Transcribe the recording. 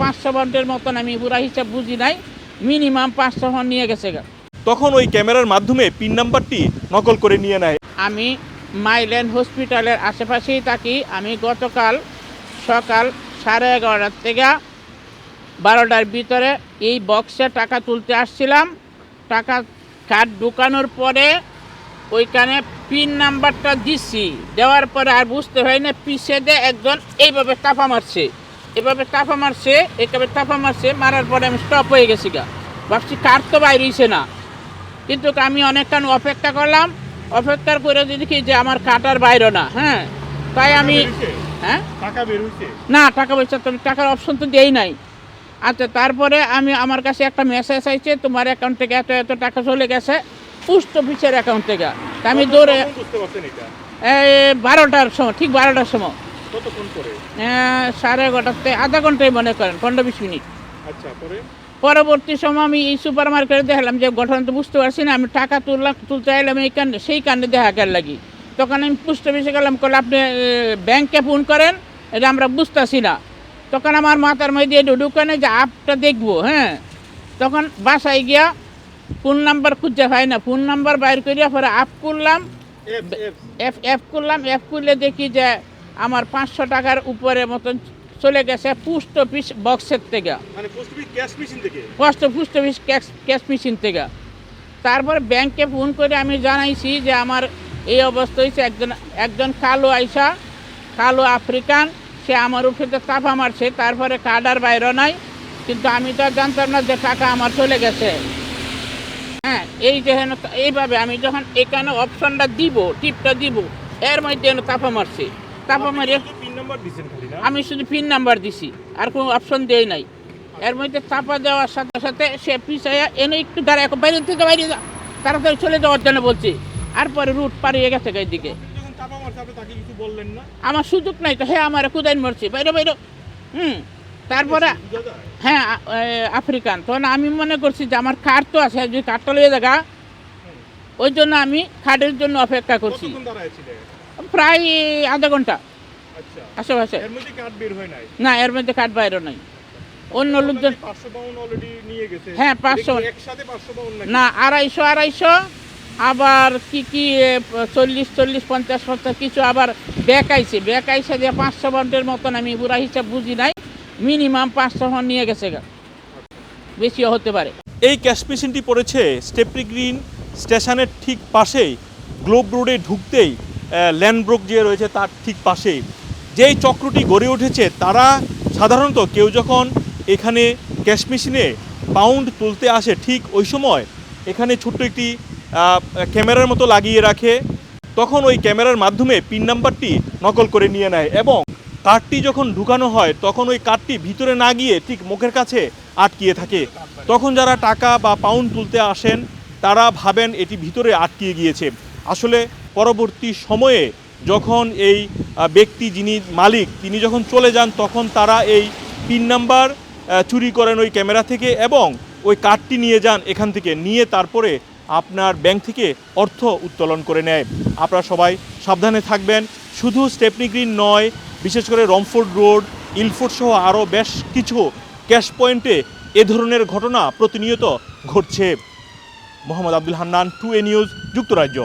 পাঁচশো বন্ডের মতন আমি পুরা হিসাব বুঝি নাই মিনিমাম পাঁচশো ফোন নিয়ে গেছে তখন ওই ক্যামেরার মাধ্যমে পিন নাম্বারটি নকল করে নিয়ে নেয়। আমি মাইল্যান্ড হসপিটালের আশেপাশেই থাকি আমি গতকাল সকাল সাড়ে এগারোটার থেকে বারোটার ভিতরে এই বক্সে টাকা তুলতে আসছিলাম। টাকা কার্ড ঢুকানোর পরে ওইখানে পিন নাম্বারটা দিচ্ছি দেওয়ার পরে আর বুঝতে হয় না পিছিয়ে দিয়ে একজন এইভাবে টাফা মারছে। এভাবে টাফা মারছে এইভাবে টাফা মারছে মারার পরে আমি স্টপ হয়ে গেছি গা। ভাবছি কার তো বাইর হইছে না। কিন্তু আমি অনেকক্ষণ অপেক্ষা করলাম অপেক্ষা করে দেখি যে আমার কাটার বাইরে না হ্যাঁ? তাই আমি হ্যাঁ? টাকা বের না টাকা পয়সা তো টাকার অপশন তো দেই নাই। আচ্ছা তারপরে আমি আমার কাছে একটা মেসেজ আইছে তোমার অ্যাকাউন্ট থেকে এত এত টাকা চলে গেছে পোস্ট অফিসের অ্যাকাউন্ট থেকে। আমি দৌড়ে বারোটার সময় ঠিক বারোটার সময়। কতক্ষণ করে সাড়ে এগারোটাতে আধা ঘন্টায় মনে করেন পনেরো বিশ মিনিট। আচ্ছা পরে? পরবর্তী সময় আমি এই সুপার মার্কেটে দেখলাম যে ঘটনা তো বুঝতে পারছি না আমি টাকা তুললাম তুলতে এলাম এই কাণ্ডে সেই কাণ্ডে দেখা গেল লাগি। তখন আমি পোস্ট অফিসে গেলাম করলে আপনি ব্যাংকে ফোন করেন এটা আমরা বুঝতেছি না। তখন আমার মাথার মধ্যে এটা ঢুকানে যে আপটা দেখব হ্যাঁ। তখন বাসায় গিয়া ফোন নাম্বার খুঁজে পাই না। ফোন নাম্বার বাইর করিয়া পরে আপ করলাম এফ এফ করলাম এফ করলে দেখি যে আমার পাঁচশো টাকার উপরে মতন চলে গেছে পোস্ট অফিস বক্সের থেকে। মানে post cash post office cash cash machine থেকে। তারপরে ব্যাংকে ফোন করে আমি জানাইছি যে আমার এই অবস্থা হয়েছে একজন একজন কালো আইসা কালো আফ্রিকান সে আমার উপরে চাপা মারছে তারপরে কার্ডার বাইরে নাই কিন্তু আমি তো জানতাম না যে টাকা আমার চলে গেছে। হ্যাঁ এই যে এইভাবে আমি যখন এখানে অপশনটা দিব টিপটা দিব এর মধ্যে চাপা মারছে। না? আমি শুধু পিন নাম্বার দিছি। আর কোনো অপশন দেই নাই। এর মধ্যে চাপা দেওয়ার সাথে সাথে সে পিছাইয়া এনে একটু দাঁড়ায় এখন বাইরে থেকে বাইরে যা। তাড়াতাড়ি চলে যাওয়ার জন্য বলছি। আর পরে রুট পাড়িয়ে গেছে এই দিকে যখন চাপা মারছে আপনি তাকে কিছু বললেন না? আমার সুযোগ নাই তো হ্যাঁ আমার কুদাইন মরছে। বাইরে বাইরে। হুম তারপরে হ্যাঁ আফ্রিকান। তখন আমি মনে করছি যে আমার কার্ড তো আছে যদি কার্ডটা লয়ে দেখা ওই জন্য আমি কার্ডের জন্য অপেক্ষা করছি? প্রায় আধা ঘণ্টা। আচ্ছা। আশেপাশে। এর মধ্যে কার্ড বের হয় নাই? না এর মধ্যে কার্ড বাইরে নাই। অন্য লোকজন পাঁচশো পাউন্ড অলরেডি নিয়ে গেছে? হ্যাঁ, 500 একসাথে পাঁচশো না আড়াইশো আড়াইশো। আবার কি কি চল্লিশ চল্লিশ পঞ্চাশ পঞ্চাশ কিছু আবার ব্যাক আইছে। ব্যাক আইসে যে পাঁচশো বন্ডের মতন আমি পুরা হিসাব বুঝি নাই। মিনিমাম পাঁচশো ফোন নিয়ে গেছে বেশিও হতে পারে। এই ক্যাশ মেশিনটি পড়েছে স্টেপনি গ্রিন স্টেশনের ঠিক পাশেই গ্লোব রোডে ঢুকতেই ল্যান্ডব্রোক যে রয়েছে তার ঠিক পাশেই। যেই চক্রটি গড়ে উঠেছে, তারা সাধারণত কেউ যখন এখানে ক্যাশ মেশিনে পাউন্ড তুলতে আসে, ঠিক ওই সময় এখানে ছোট্ট একটি ক্যামেরার মতো লাগিয়ে রাখে, তখন ওই ক্যামেরার মাধ্যমে পিন নাম্বারটি নকল করে নিয়ে নেয় এবং কার্ডটি যখন ঢুকানো হয়, তখন ওই কার্ডটি ভিতরে না গিয়ে ঠিক মুখের কাছে আটকিয়ে থাকে। তখন যারা টাকা বা পাউন্ড তুলতে আসেন, তারা ভাবেন এটি ভিতরে আটকিয়ে গিয়েছে। আসলে পরবর্তী সময়ে যখন এই ব্যক্তি যিনি মালিক, তিনি যখন চলে যান, তখন তারা এই পিন নাম্বার চুরি করেন ওই ক্যামেরা থেকে এবং ওই কার্ডটি নিয়ে যান এখান থেকে। নিয়ে তারপরে আপনার ব্যাংক থেকে অর্থ উত্তোলন করে নেয়। আপনারা সবাই সাবধানে থাকবেন। শুধু স্টেপনি গ্রিন নয়, বিশেষ করে রমফোর্ড রোড ইলফোর্ড সহ আরও বেশ কিছু ক্যাশ পয়েন্টে এ ধরনের ঘটনা প্রতিনিয়ত ঘটছে। Mohammad Abdul Hannan, to a news, যুক্তরাজ্য।